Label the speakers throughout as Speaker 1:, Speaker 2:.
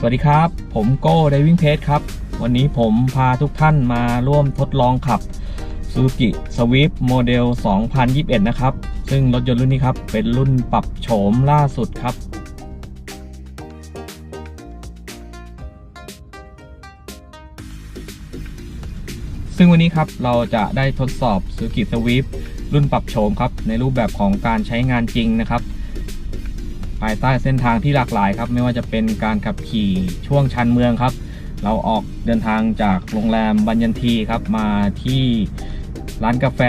Speaker 1: สวัสดีครับ ผมโก้ไดวิ่งเพจครับ วันนี้ผมพาทุกท่านมาร่วมทดลองขับ Suzuki Swift โมเดล 2021 นะครับ ซึ่งรถยนต์รุ่นนี้ครับ เป็นรุ่นปรับโฉมล่าสุดครับ ซึ่งวันนี้ครับเราจะได้ทดสอบ Suzuki Swift รุ่นปรับโฉมครับ ในรูปแบบของการใช้งานจริงนะครับ ภายใต้เส้นทางที่หลากหลายครับไม่ว่าจะเป็นการขับขี่ช่วงชันเมืองครับ เราออกเดินทางจากโรงแรมบัญญันทีครับมาที่ร้านกาแฟ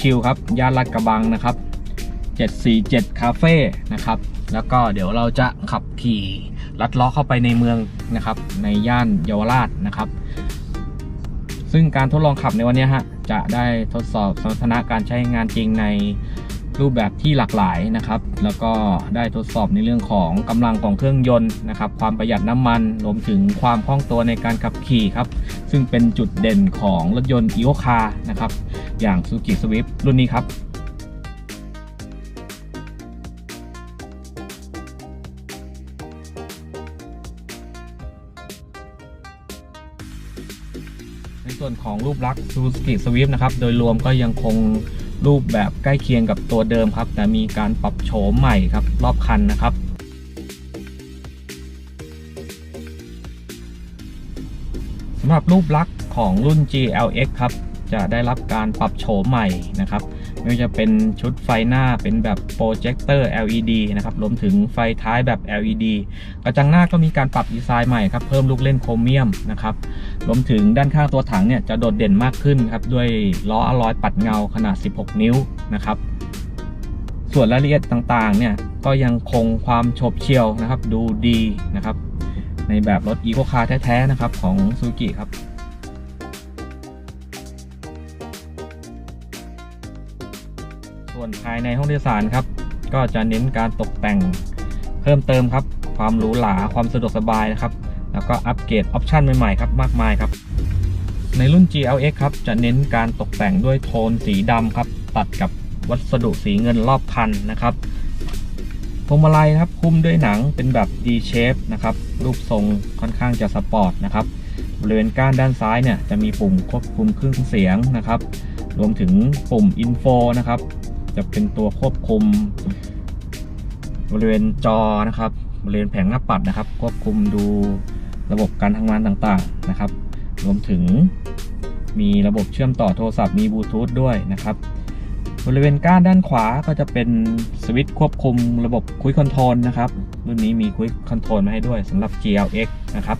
Speaker 1: ชิลๆครับย่านลาดกระบังนะครับ 747 คาเฟ่นะครับแล้วก็เดี๋ยวเราจะขับขี่ลัดลาะเข้าไปในเมืองนะครับ ในย่านเยาวราชนะครับ ซึ่งการทดลองขับในวันนี้ฮะจะได้ทดสอบสมรรถนะการใช้งานจริงใน รูปแบบที่หลากหลายนะครับ แล้วก็ได้ทดสอบในเรื่องของกำลังของเครื่องยนต์นะครับ ความประหยัดน้ำมันรวมถึงความคล่องตัวในการขับขี่ครับ ซึ่งเป็นจุดเด่นของรถยนต์ e o c a r นะครับ อย่าง Suzuki Swift รุ่นนี้ครับในส่วนของรูปลักษณ์ Suzuki Swift นะครับ โดยรวมก็ยังคง รูปแบบใกล้เคียงกับตัวเดิมครับ แต่มีการปรับโฉมใหม่ครับ รอบคันนะครับ สำหรับรูปลักษณ์ของรุ่น GLX ครับ จะได้รับการปรับโฉมใหม่นะครับ ไม่ว่าจะเป็นชุดไฟหน้าเป็นแบบโปรเจคเตอร์ LED นะครับรวมถึงไฟท้ายแบบ LED กระจังหน้าก็มีการปรับดีไซน์ใหม่ครับเพิ่มลูกเล่นโครเมียมนะครับรวมถึงด้านข้างตัวถังเนี่ยจะโดดเด่นมากขึ้นครับด้วยล้ออลลอยปัดเงาขนาด 16 นิ้วนะครับส่วนรายละเอียดต่างๆเนี่ยก็ยังคงความโฉบเฉี่ยวนะครับดูดีนะครับในแบบรถ Eco Car แท้ๆนะครับของ Suzuki ครับ วนภายในห้องโดยสารครับ ก็จะเน้นการตกแต่งเพิ่มเติมครับ ความหรูหราความสะดวกสบายนะครับ แล้วก็อัปเกรดออปชันใหม่ๆครับมากมายครับ ในรุ่น GLX ครับจะเน้นการตกแต่งด้วยโทนสีดำครับ ตัดกับวัสดุสีเงินรอบคันนะครับพวงมาลัยครับคุ้มด้วยหนังเป็นแบบ D shape นะครับ รูปทรงค่อนข้างจะสปอร์ตนะครับบริเวณก้านด้านซ้ายเนี่ยจะมีปุ่มควบคุมเครื่องเสียงนะครับ รวมถึงปุ่ม Info นะครับ จะเป็นตัวควบคุม บริเวณจอนะครับ บริเวณแผงหน้าปัดนะครับ ควบคุมดูระบบการทำงานต่างๆนะครับ รวมถึงมีระบบเชื่อมต่อโทรศัพท์มีบลูทูธด้วยนะครับ บริเวณก้านด้านขวาก็จะเป็นสวิตช์ควบคุมระบบคุยคอนโทรลนะครับรุ่นนี้มีคุยคอนโทรลมาให้ด้วยสำหรับ GLX นะครับ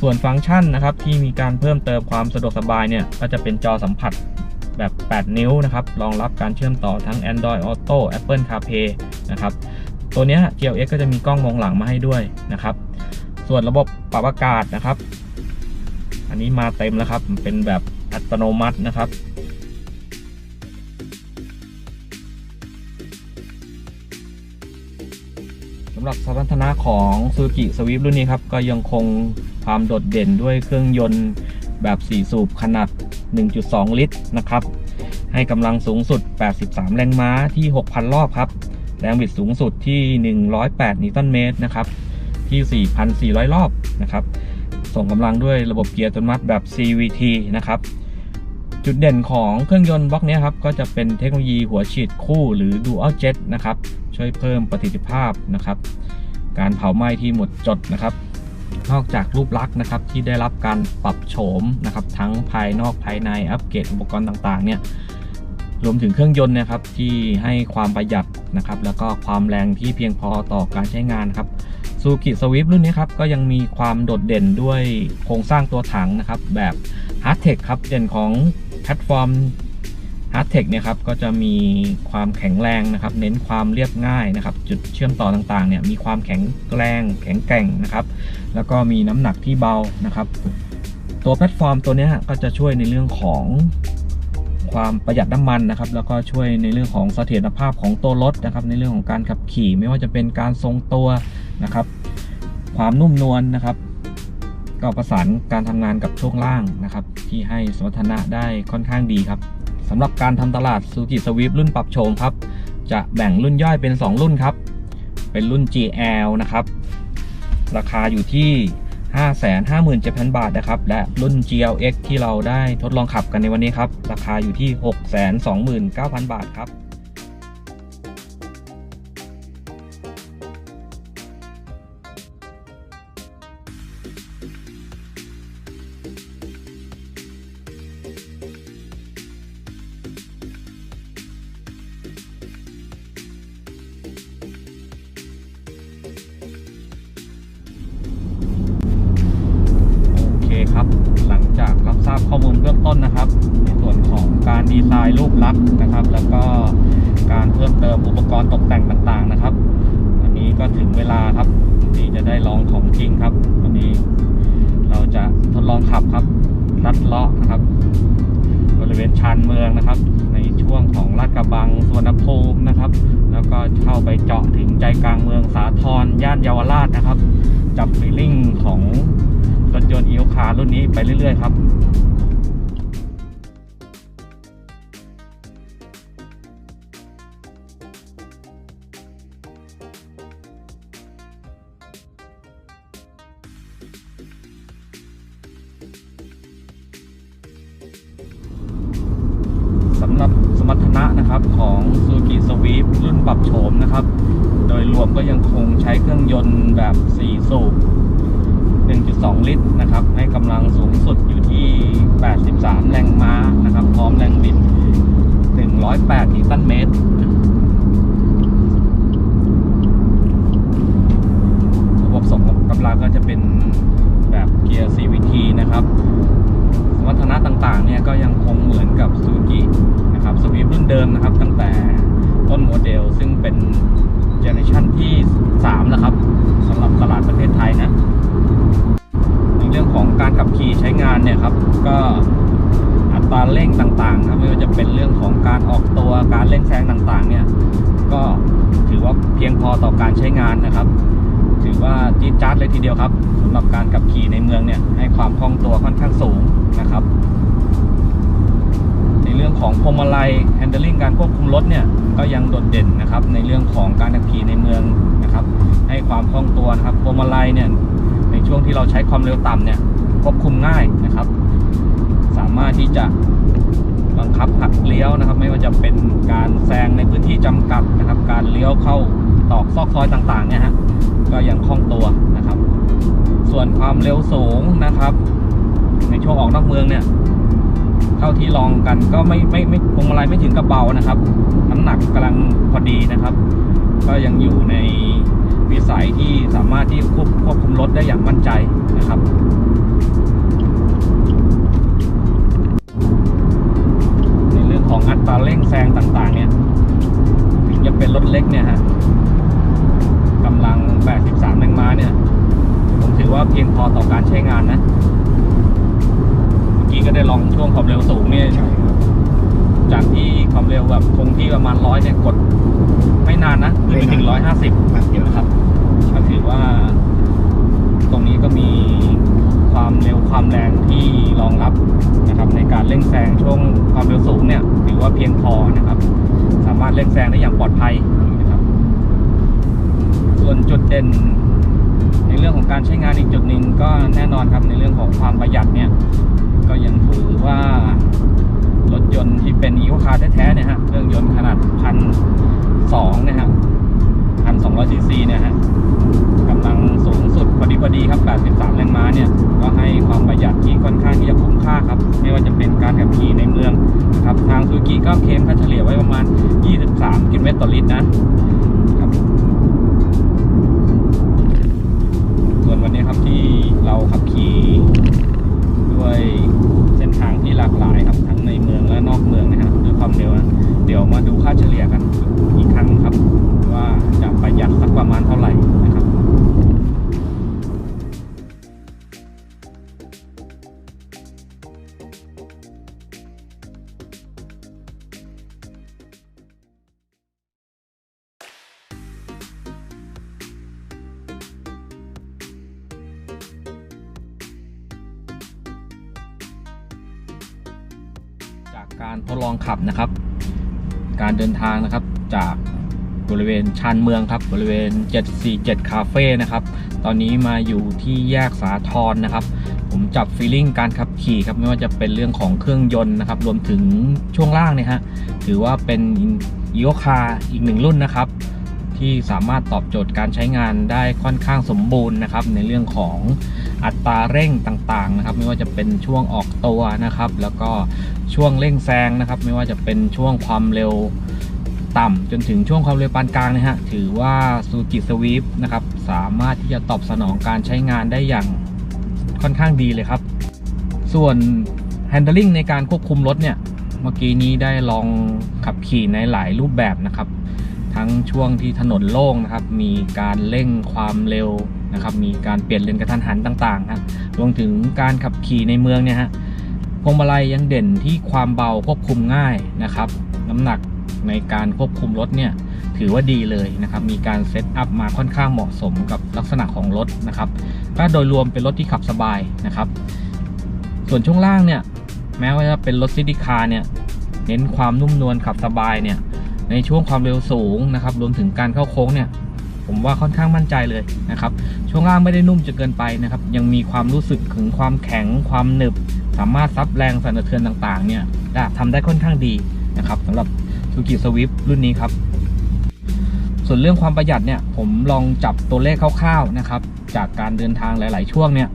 Speaker 1: ส่วนฟังก์ชันนะครับที่มีการเพิ่มเติมความสะดวกสบายเนี่ยก็จะเป็นจอสัมผัส แบบ 8 นิ้วนะครับ รองรับการเชื่อมต่อทั้ง Android Auto Apple CarPlay นะครับ ตัวนี้ GLX ก็จะมีกล้องมองหลังมาให้ด้วยนะครับ ส่วนระบบปรับอากาศนะครับ อันนี้มาเต็มแล้วครับ เป็นแบบอัตโนมัตินะครับสำหรับสมรรถนะของ Suzuki Swift รุ่นนี้ครับ ก็ยังคงความโดดเด่นด้วยเครื่องยนต์ แบบ 4 สูบขนาด 1.2 ลิตรนะครับ ให้กำลังสูงสุด 83 แรงม้าที่ 6,000 รอบครับ แรงบิดสูงสุดที่ 108 นิวตันเมตรนะครับ ที่ 4,400 รอบนะครับ ส่งกำลังด้วยระบบเกียร์อัตโนมัติแบบ CVT นะครับ จุดเด่นของเครื่องยนต์บล็อกนี้ครับ ก็จะเป็นเทคโนโลยีหัวฉีดคู่หรือ Dual Jet นะครับ ช่วยเพิ่มประสิทธิภาพนะครับ การเผาไหม้ที่หมดจดนะครับ นอกจากรูปลักษณ์นะครับที่ได้รับการปรับโฉมนะครับทั้งภายนอกภายในอัปเกรดอุปกรณ์ต่างๆเนี่ยรวมถึงเครื่องยนต์นะครับที่ให้ความประหยัดนะครับแล้วก็ความแรงที่เพียงพอต่อการใช้งานครับซูกิสวิฟรุ่นนี้ครับก็ยังมีความโดดเด่นด้วยโครงสร้างตัวถังนะครับแบบ h a r d t e c h ครับเด่นของแพลตฟอร์ม h a r d t e c h เนี่ยครับก็จะมีความแข็งแรงนะครับ เน้นความเรียบง่ายนะครับ จุดเชื่อมต่อต่างๆเนี่ยมีความแข็งแรงแข็งแกร่งนะครับ แล้วก็มีน้ำหนักที่เบานะครับ ตัวแพลตฟอร์มตัวนี้ก็จะช่วยในเรื่องของความประหยัดน้ำมันนะครับ แล้วก็ช่วยในเรื่องของเสถียรภาพของตัวรถนะครับ ในเรื่องของการขับขี่ไม่ว่าจะเป็นการทรงตัวนะครับ ความนุ่มนวลนะครับ ก็ประสานการทำงานกับช่วงล่างนะครับ ที่ให้สมรรถนะได้ค่อนข้างดีครับ สำหรับการทำตลาด Suzuki Swift รุ่นปรับโฉมครับ จะแบ่งรุ่นย่อยเป็น 2 รุ่นครับ เป็นรุ่น GL นะครับ ราคาอยู่ที่ 557,000 บาทนะครับ และรุ่น GLX ที่เราได้ทดลองขับกันในวันนี้ครับ ราคาอยู่ที่ 629,000 บาทครับ ดีไซน์รูปลักษณ์นะครับ แล้วก็การเพิ่มเติมอุปกรณ์ตกแต่งต่างๆนะครับ อันนี้ก็ถึงเวลาครับที่จะได้ลองของจริงครับวันนี้เราจะทดลองขับครับลัดเลาะนะครับ บริเวณชานเมืองนะครับ ในช่วงของลาดกระบังสวนภูมินะครับ แล้วก็เข้าไปเจาะถึงใจกลางเมืองสาทรย่านเยาวราชนะครับ จับฟีลลิ่งของรถยนต์อีโอคารุ่นนี้ไปเรื่อยๆครับ นะครับของ Suzuki Swift รุ่นปรับโฉมนะครับ โดยรวมก็ยังคงใช้เครื่องยนต์แบบ 4 สูบ 1.2 ลิตรนะครับ ให้กำลังสูงสุดอยู่ที่ 83 แรงม้านะครับ พร้อมแรงบิด 108 นิวตันเมตร ก็อัตราเร่งต่างๆครับไม่ว่าจะเป็นเรื่องของการออกตัวการเร่งแซงต่างๆ เนี่ยก็ถือว่าเพียงพอต่อการใช้งานนะครับ ถือว่าจี๊ดจ๊าดเลยทีเดียวครับสำหรับการขับขี่ในเมืองเนี่ยให้ความคล่องตัวค่อนข้างสูงนะครับ ในเรื่องของพวงมาลัย handling การควบคุมรถเนี่ยก็ยังโดดเด่นนะครับในเรื่องของการขับขี่ในเมืองนะครับ ให้ความคล่องตัวนะครับพวงมาลัยเนี่ยในช่วงที่เราใช้ความเร็วต่ำเนี่ยควบคุมง่ายนะครับามารถที่จะบังคับหักเลี้ยวนะครับ ไม่ว่าจะเป็นการแซงในพื้นที่จำกัดนะครับ การเลี้ยวเข้าตอกซอกซอยต่างๆเนี่ยฮะก็ยังคล่องตัวนะครับ ส่วนความเร็วสูงนะครับ ในช่วงออกนอกเมืองเนี่ยเท่าที่ลองกันก็ไม่ไม่ไม่พวงมาลัยไม่ถึงกับเบานะครับ น้ำหนักกำลังพอดีนะครับ ก็ยังอยู่ในวิสัยที่สามารถที่ควบควบคุมรถได้อย่างมั่นใจนะครับ ของอัตราเร่งแซงต่างๆ เนี่ยถึงจะเป็นรถเล็กเนี่ยฮะกำลัง 83แรงม้าเนี่ย ผมถือว่าเพียงพอต่อการใช้งานนะ เมื่อกี้ก็ได้ลองช่วงความเร็วสูงเนี่ย
Speaker 2: ใช่ครับ
Speaker 1: จากที่ความเร็วแบบคงที่ประมาณร้อยเนี่ยกดไม่นานนะคือไปถึงร้อยห้าสิบ
Speaker 2: แป๊บเดียว
Speaker 1: นะครับก็ถือว่า ตรงนี้ก็มี ความเร็วความแรงที่รองรับนะครับ ในการเร่งแซงช่วงความเร็วสูงเนี่ยถือว่าเพียงพอนะครับ สามารถเร่งแซงได้อย่างปลอดภัยนะครับ ส่วนจุดเด่น ในเรื่องของการใช้งานอีกจุดหนึ่งก็แน่นอนครับในเรื่องของความประหยัดเนี่ย นี้ครับที่เราขับขี่ด้วยเส้นทางที่หลากหลายครับทั้งในเมืองและนอกเมืองนะฮะด้วยความเร็วนะเดี๋ยวมาดูค่าเฉลี่ยกันอีกครั้งครับ ว่าจะประหยัดสักประมาณเท่าไหร่ การทดลองขับนะครับ การเดินทางนะครับจากบริเวณชานเมืองครับ บริเวณ 747 คาเฟ่นะครับ ตอนนี้มาอยู่ที่แยกสาทรนะครับ ผมจับฟีลลิ่งการขับขี่ครับไม่ว่าจะเป็นเรื่องของเครื่องยนต์นะครับ รวมถึงช่วงล่างเนี่ยฮะถือว่าเป็นอีโอคาอีกหนึ่งรุ่นนะครับ ที่สามารถตอบโจทย์การใช้งานได้ค่อนข้างสมบูรณ์นะครับ ในเรื่องของ อัตราเร่งต่างๆนะครับ ไม่ว่าจะเป็นช่วงออกตัวนะครับ แล้วก็ช่วงเร่งแซงนะครับ ไม่ว่าจะเป็นช่วงความเร็วต่ำจนถึงช่วงความเร็วปานกลางนะฮะ ถือว่าซูกิสวีปนะครับ สามารถที่จะตอบสนองการใช้งานได้อย่างค่อนข้างดีเลยครับ ส่วน handling ในการควบคุมรถเนี่ย เมื่อกี้นี้ได้ลองขับขี่ในหลายรูปแบบนะครับ ทั้งช่วงที่ถนนโล่งนะครับ มีการเร่งความเร็ว นะครับมีการเปลี่ยนเลนกระทันหันต่างๆครับรวมถึงการขับขี่ในเมืองเนี่ยฮะพวงมาลัยยังเด่นที่ความเบาควบคุมง่ายนะครับ น้ำหนักในการควบคุมรถเนี่ยถือว่าดีเลยนะครับมีการเซตอัพมาค่อนข้างเหมาะสมกับลักษณะของรถนะครับก็โดยรวมเป็นรถที่ขับสบายนะครับ ส่วนช่วงล่างเนี่ยแม้ว่าจะเป็นรถซิตี้คาร์เนี่ยเน้นความนุ่มนวลขับสบายเนี่ยในช่วงความเร็วสูงนะครับรวมถึงการเข้าโค้งเนี่ย ผมว่าค่อนข้างมั่นใจเลยนะครับ ช่วงล่างไม่ได้นุ่มจนเกินไปนะครับ ยังมีความรู้สึกถึงความแข็งความหนึบ สามารถซับแรงสั่นสะเทือนต่างๆ เนี่ยได้ทำได้ค่อนข้างดีนะครับสำหรับ s u z u k i Swift รุ่นนี้ครับ ส่วนเรื่องความประหยัดเนี่ย ผมลองจับตัวเลขคร่าวๆนะครับ จากการเดินทางหลาย ๆ ช่วงเนี่ย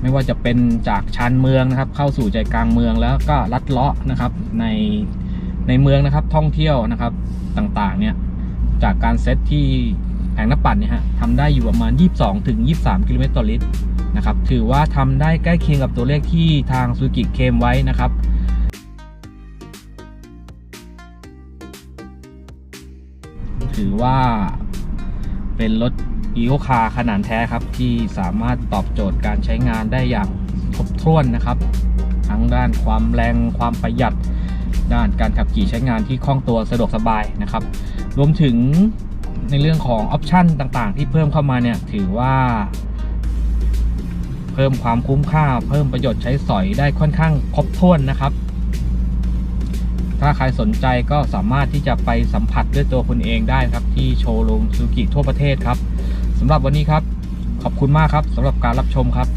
Speaker 1: ไม่ว่าจะเป็นจากชานเมืองนะครับ เข้าสู่ใจกลางเมืองแล้วก็ลัดเลาะนะครับในในเมืองนะครับท่องเที่ยวนะครับต่างๆเนี่ย จากการเซตที่แผงน้ำปั่นเนี่ยฮะทำได้อยู่ประมาณ 22 ถึง 23 กิโลเมตรต่อลิตรนะครับถือว่าทำได้ใกล้เคียงกับตัวเลขที่ทางซูกิเคมไว้นะครับถือว่าเป็นรถอีโ c คาขนาดแท้ครับ ที่สามารถตอบโจทย์การใช้งานได้อย่างครบถ้วนนะครับ ทั้งด้านความแรงความประหยัด ด้านการขับขี่ใช้งานที่คล่องตัวสะดวกสบายนะครับ รวมถึงในเรื่องของออปชันต่างๆ ที่เพิ่มเข้ามาเนี่ยถือว่า เพิ่มความคุ้มค่า เพิ่มประโยชน์ใช้สอยได้ค่อนข้างครบถ้วนนะครับ ถ้าใครสนใจก็สามารถที่จะไปสัมผัสด้วยตัวคุณเองได้ครับ ที่โชว์รูมซูกิทั่วประเทศครับสำหรับวันนี้ครับ ขอบคุณมากครับสำหรับการรับชมครับ